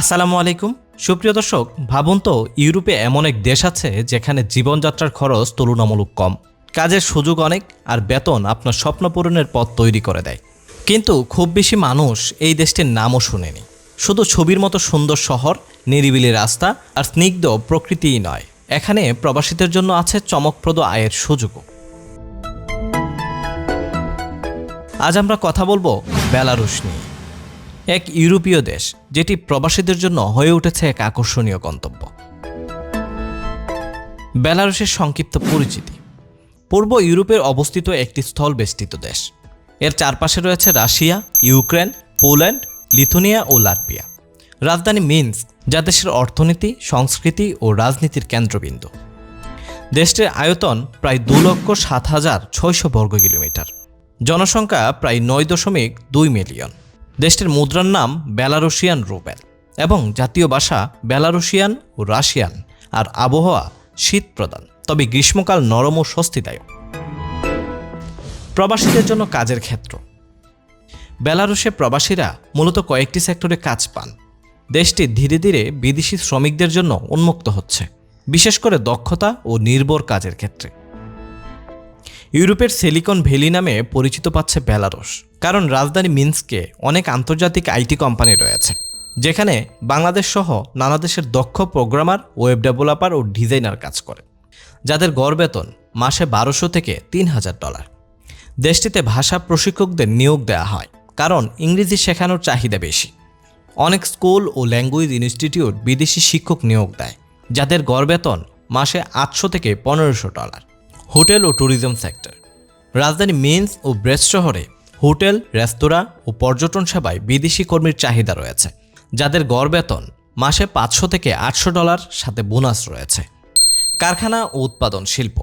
আসসালামু আলাইকুম। সুপ্রিয় দর্শক, ভাবুন তো, ইউরোপে এমন এক দেশ আছে যেখানে জীবনযাত্রার খরচ তুলনামূলক কম। কাজের সুযোগ অনেক আর বেতন আপনার স্বপ্ন পূরণের পথ তৈরি করে দেয়। কিন্তু খুব বেশি মানুষ এই দেশটির নামও শুনেনি। শুধু ছবির মতো সুন্দর শহর, নিরিবিলি রাস্তা আর স্নিগ্ধ প্রকৃতিই নয়। এখানে প্রবাসীদের জন্য আছে চমকপ্রদ আয়ের সুযোগও। আজ আমরা কথা বলব বেলারুশ নিয়ে। এক ইউরোপীয় দেশ, যেটি প্রবাসীদের জন্য হয়ে উঠেছে এক আকর্ষণীয় গন্তব্য। বেলারুশের সংক্ষিপ্ত পরিচিতি। পূর্ব ইউরোপের অবস্থিত একটি স্থল বেষ্টিত দেশ। এর চারপাশে রয়েছে রাশিয়া, ইউক্রেন, পোল্যান্ড, লিথুনিয়া ও লাটভিয়া। রাজধানী মিন্স যা দেশের অর্থনীতি, সংস্কৃতি ও রাজনীতির কেন্দ্রবিন্দু। দেশটির আয়তন প্রায় দু লক্ষ সাত হাজার ছয়শো বর্গ কিলোমিটার জনসংখ্যা প্রায় নয় দশমিক দুই মিলিয়ন। দেশটির মুদ্রার নাম বেলারুশিয়ান রুবেল এবং জাতীয় ভাষা বেলারুশিয়ান ও রাশিয়ান আর আবহাওয়া শীত প্রদান তবে গ্রীষ্মকাল নরম ও স্বস্তিদায়ক। প্রবাসীদের জন্য কাজের ক্ষেত্র। বেলারুশে প্রবাসীরা মূলত কয়েকটি সেক্টরে কাজ পান। দেশটি ধীরে ধীরে বিদেশি শ্রমিকদের জন্য উন্মুক্ত হচ্ছে, বিশেষ করে দক্ষতা ও নির্ভর কাজের ক্ষেত্রে। ইউরোপের সিলিকন ভ্যালি নামে পরিচিত পাচ্ছে বেলারুশ। কারণ রাজধানী মিন্সকে অনেক আন্তর্জাতিক আইটি কোম্পানি রয়েছে, যেখানে বাংলাদেশ সহ নানা দেশের দক্ষ প্রোগ্রামার, ওয়েব ডেভেলপার ও ডিজাইনার কাজ করে, যাদের গড় বেতন মাসে বারোশো থেকে তিন হাজার ডলার। দেশটিতে ভাষা প্রশিক্ষকদের নিয়োগ দেওয়া হয়, কারণ ইংরেজি শেখানোর চাহিদা বেশি। অনেক স্কুল ও ল্যাঙ্গুয়েজ ইনস্টিটিউট বিদেশি শিক্ষক নিয়োগ দেয়, যাদের গড় বেতন মাসে আটশো থেকে পনেরোশো ডলার। হোটেল ও ট্যুরিজম সেক্টর। রাজধানী মিন্স ও ব্রেস্ট শহরে হোটেল, রেস্তোরাঁ ও পর্যটন সেবায় বিদেশি কর্মীর চাহিদা রয়েছে, যাদের গড় বেতন মাসে পাঁচশো থেকে আটশো ডলার, সাথে বোনাস রয়েছে। কারখানা ও উৎপাদন শিল্প,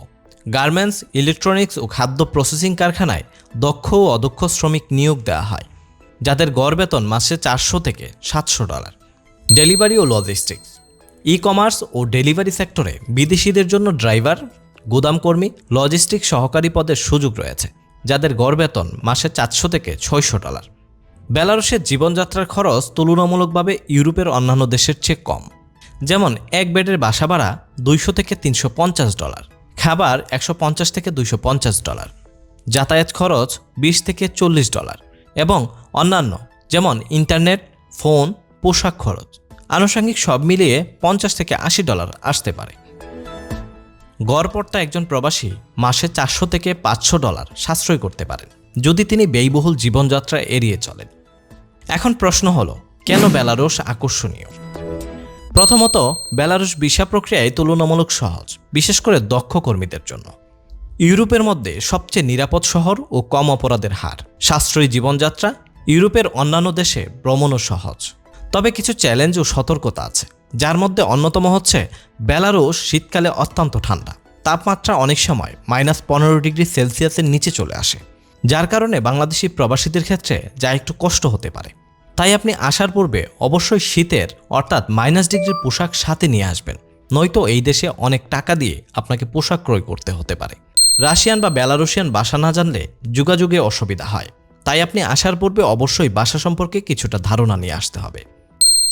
গার্মেন্টস, ইলেকট্রনিক্স ও খাদ্য প্রসেসিং কারখানায় দক্ষ ও অদক্ষ শ্রমিক নিয়োগ দেওয়া হয়, যাদের গড় বেতন মাসে চারশো থেকে সাতশো ডলার। ডেলিভারি ও লজিস্টিক্স ই কমার্স ও ডেলিভারি সেক্টরে বিদেশিদের জন্য ড্রাইভার, গুদামকর্মী লজিস্টিক সহকারী পদের সুযোগ রয়েছে। যাদের গড় বেতন মাসে চারশো থেকে ছয়শো ডলার। বেলারুশের জীবনযাত্রার খরচ তুলনামূলকভাবে ইউরোপের অন্যান্য দেশের চেয়ে কম। যেমন, এক বেডের বাসা ভাড়া দুইশো থেকে তিনশো পঞ্চাশ ডলার, খাবার একশো পঞ্চাশ থেকে দুইশো পঞ্চাশ ডলার, যাতায়াত খরচ বিশ থেকে চল্লিশ ডলার এবং অন্যান্য, যেমন, ইন্টারনেট, ফোন, পোশাক খরচ। আনুষঙ্গিক সব মিলিয়ে পঞ্চাশ থেকে আশি ডলার আসতে পারে। গড়পড়তা একজন প্রবাসী মাসে চারশো থেকে পাঁচশো ডলার সাশ্রয় করতে পারেন, যদি তিনি ব্যয়বহুল জীবনযাত্রা এড়িয়ে চলেন। এখন প্রশ্ন হলো, কেন বেলারুশ আকর্ষণীয়? প্রথমত, বেলারুশ ভিসা প্রক্রিয়ায় তুলনামূলক সহজ, বিশেষ করে দক্ষ কর্মীদের জন্য। ইউরোপের মধ্যে সবচেয়ে নিরাপদ শহর ও কম অপরাধের হার। সাশ্রয়ী জীবনযাত্রা ইউরোপের অন্যান্য দেশে ভ্রমণও সহজ। তবে কিছু চ্যালেঞ্জ ও সতর্কতা আছে। যার মধ্যে অন্যতম হচ্ছে বেলারুশ শীতকালে অত্যন্ত ঠান্ডা। তাপমাত্রা অনেক সময় মাইনাস পনেরো ডিগ্রি সেলসিয়াসের নিচে চলে আসে, যার কারণে বাংলাদেশি প্রবাসীদের ক্ষেত্রে যা একটু কষ্ট হতে পারে। তাই আপনি আসার পূর্বে অবশ্যই শীতের, অর্থাৎ মাইনাস ডিগ্রির পোশাক সাথে নিয়ে আসবেন। নয়তো এই দেশে অনেক টাকা দিয়ে আপনাকে পোশাক ক্রয় করতে হতে পারে। রাশিয়ান বা বেলারুশিয়ান ভাষা না জানলে যোগাযোগে অসুবিধা হয়। তাই আপনি আসার পূর্বে অবশ্যই ভাষা সম্পর্কে কিছুটা ধারণা নিয়ে আসতে হবে।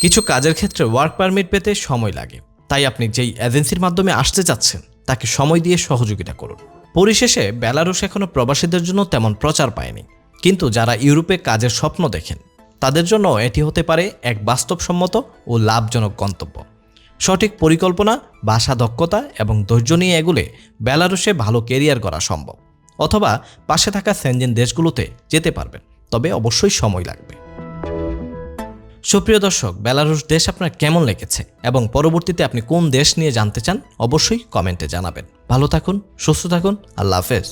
কিছু কাজের ক্ষেত্রে ওয়ার্ক পারমিট পেতে সময় লাগে। তাই আপনি যেই এজেন্সির মাধ্যমে আসতে চাচ্ছেন, তাকে সময় দিয়ে সহযোগিতা করুন। পরিশেষে বেলারুশ এখনও প্রবাসীদের জন্য তেমন প্রচার পায়নি। কিন্তু যারা ইউরোপে কাজের স্বপ্ন দেখেন, তাদের জন্য এটি হতে পারে এক বাস্তবসম্মত ও লাভজনক গন্তব্য। সঠিক পরিকল্পনা ভাষা দক্ষতা এবং ধৈর্য নিয়ে এগুলে বেলারুশে ভালো কেরিয়ার করা সম্ভব। অথবা পাশে থাকা সেনজেন দেশগুলোতে যেতে পারবেন, তবে অবশ্যই সময় লাগবে। সুপ্রিয় দর্শক, বেলারুশ দেশ আপনার কেমন লেগেছে এবং পরবর্তীতে আপনি কোন দেশ নিয়ে জানতে চান অবশ্যই কমেন্টে জানাবেন। ভালো থাকুন, সুস্থ থাকুন, আল্লাহ হাফেজ।